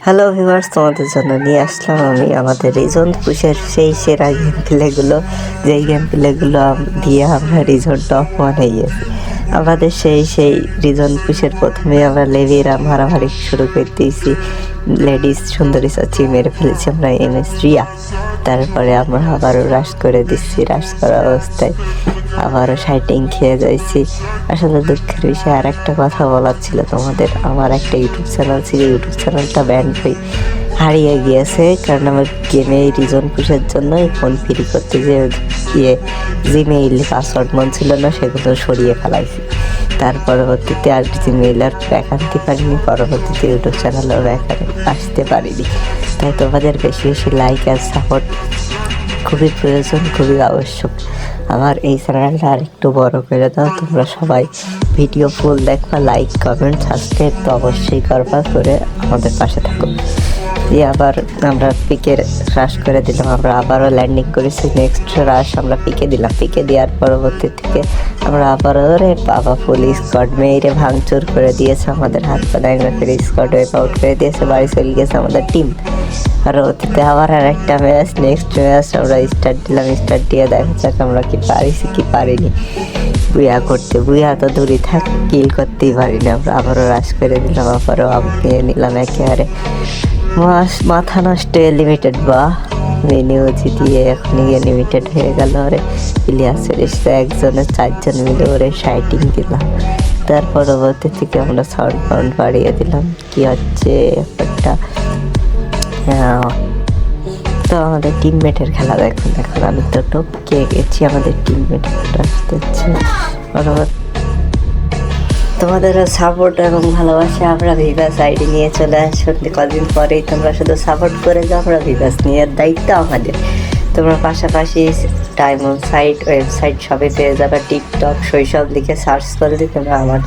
Hello viewers তোমাদের জন্য নিয়ে আসলাম আমি আমাদের রিজন পুষের সেই সেরা গেম প্লেগুলো যেই গেম প্লেগুলো দিয়ে আমরা রিজন টপ হয়ে গেছি আমাদের সেই সেই রিজন পুষের প্রথমে আমরা লেভিরা মারামারি শুরু করে দিয়েছি। লেডিস সুন্দরী সাচি মেরে ফেলেছি আমরা এম এস রিয়া। তারপরে আমরা আবারও রাশ করে দিচ্ছি, রাশ করা অবস্থায় আবারও সাইটিং খেয়ে যাইছি। আসলে দুঃখের বিষয়ে আর একটা কথা বলার ছিল তোমাদের। আমার একটা ইউটিউব চ্যানেল ছিল, ইউটিউব চ্যানেলটা ব্যান্ড হয়ে হারিয়ে গিয়েছে, কারণ আমার গেমে রিজন পুষের জন্য ফোন ফ্রি করতে যে ইয়ে জিমেইল পাসওয়ার্ড মন ছিল না, সেগুলো সরিয়ে ফেলাইছি। তার পরবর্তীতে আর জিমেইল আর ব্যাক আনতে পারিনি, পরবর্তীতে ইউটিউব চ্যানেলও ব্যাক আসতে পারিনি। তাই তোমাদের বেশি বেশি লাইক আর সাপোর্ট খুবই প্রয়োজন, খুবই আবশ্যক। আমার এই চ্যানেলটা আর একটু বড় করে দাও, তোমরা সবাই ভিডিও ফুল দেখবা লাইক কমেন্ট সাবস্ক্রাইব তো অবশ্যই করবা, করে আমাদের পাশে থাকো। দিয়ে আবার আমরা পিকে হ্রাস করে দিলাম, আমরা আবারও ল্যান্ডিং করেছি। নেক্সট হ্রাস আমরা পিকে দিলাম। পিকে দেওয়ার পরবর্তী থেকে আমরা আবারও রে বাবা ফুল স্কট মেয়েরে ভাঙচুর করে দিয়েছে, আমাদের হাত ফের স্কট ওয়েপ আউট করে দিয়েছে, বাড়ি চলে গেছে আমাদের টিম আর অতীতে আবার আর একটা ম্যাচ নেক্সট ম্যাচ আমরা স্টার্ট দিলাম স্টার্ট দিয়ে দেখা যাক আমরা কি পারিছি, কি পারিনি। বুয়া করতে, বুয়া তো দূরে থাক কিল করতেই পারিনি। আমরা আবারও রাশ করে দিলাম, আবারও নিয়ে নিলাম একেবারে। মাথা নষ্ট লিমিটেড বা। মেনিউজি দিয়ে এখন গিয়ে লিমিটেড হয়ে গেল। ওরে প্লেয়ার্সের এসে একজনের চারজন মিলে ওরে সাইটিং দিলাম। তার পরবর্তী থেকে আমরা সাউন্ড ফাউন্ড বাড়িয়ে দিলাম। কি হচ্ছে একটা হ্যাঁ। তো আমাদের টিমমেটের খেলা দেখুন এখন আমি তো টপকে গেছি, আমাদের টিমমেটের আসতে হচ্ছে। পরবর্তী তোমাদের সাপোর্ট এবং ভালোবাসা আমরা ভিভাস আইডি নিয়ে চলে আসুন কদিন পরেই তোমরা শুধু সাপোর্ট করে যাও, আমরা ভিভাস নিয়ে দায়িত্ব আমাদের। তোমরা পাশাপাশি টাইম সাইট ওয়েবসাইট সবই পেয়ে যাবে। টিকটক শৈশব লিখে সার্চ করলে তোমরা আমার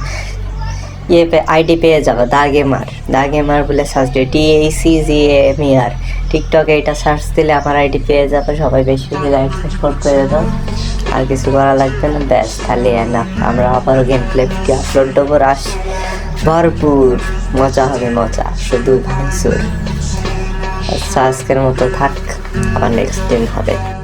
ইয়ে আইডি পেয়ে যাবে দা গেমার দা বলে সার্চ দিয়ে টি এই সি জি এম আর টিকটকে এটা সার্চ দিলে আমার আইডি পেয়ে যাবে। সবাই বেশি বেশি লাইক সাপোর্ট করে দাও। আর কিছু করা লাগবে না। ব্যাস, তাহলে না। আমরা আবারও গেম প্লে ভিডিও আপলোড দেবো। রাস ভরপুর। মজা হবে, মজা। শুধু ভাঙচুর। আচ্ছা আজকের মতো থাক। আবার নেক্সট দিন হবে।